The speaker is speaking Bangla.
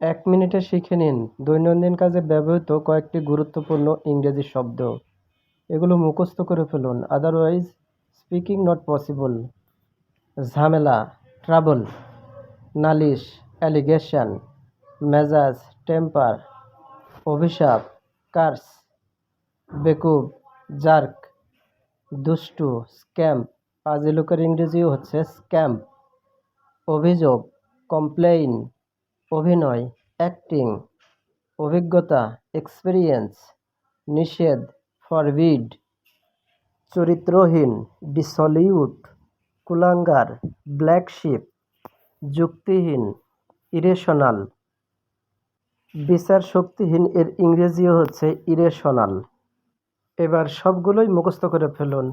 এক মিনিটে শিখে নিন। দৈনন্দিন কাজে ব্যবহৃত কয়েকটি গুরুত্বপূর্ণ ইংরেজি শব্দ। এগুলো মুখস্থ করে ফেলুন। আদারওয়াইজ স্পিকিং নট পসিবল ঝামেলা ট্রাবল নালিশ অ্যালিগেশন মেজাজ টেম্পার অভিশাপ কার্স বেকুব, জার্ক, দুষ্টু স্ক্যাম্প লোকের ইংরেজিও হচ্ছে স্ক্যাম্প অভিযোগ কমপ্লেইন অভিনয় অ্যাক্টিং অভিজ্ঞতা এক্সপিরিয়েন্স নিষেধ ফরবিড চরিত্রহীন ডিসলিউট কুলাঙ্গার ব্ল্যাক শিপ যুক্তিহীন ইরেশনাল বিচার শক্তিহীন এর ইংরেজিও হচ্ছে ইরেশনাল এবার সবগুলোই মুখস্থ করে ফেলুন।